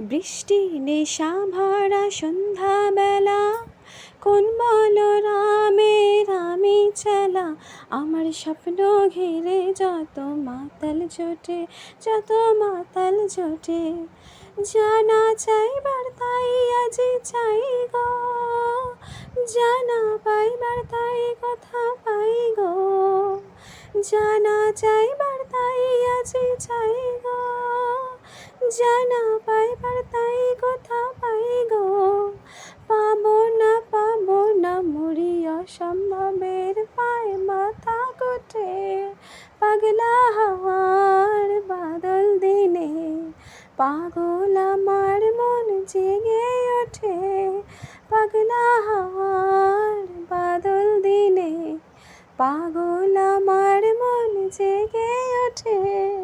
বৃষ্টি, নেশা ভরা সন্ধ্যাবেলা কোন বলো রামের রামে চেলা। আমার স্বপ্ন ঘিরে যত মাতাল জোটে, যত মাতাল জোটে। জানা চাইবার তাই আজি চাই গো। জানা পাইবার তাই কথা পাই গো। জানা চাইবার তাই আজি চাই গো। জানা পাইবার তাই কথা পাই গো। পাবো না পাবো না মরি অসম্ভবের পায় মাথা কোটে পাগলা হাওয়ার বাদল দিনে পাগল আমার মন জেগে ওঠে। পাগলা হাওয়ার বাদল দিনে পাগল আমার মন জেগে ওঠে।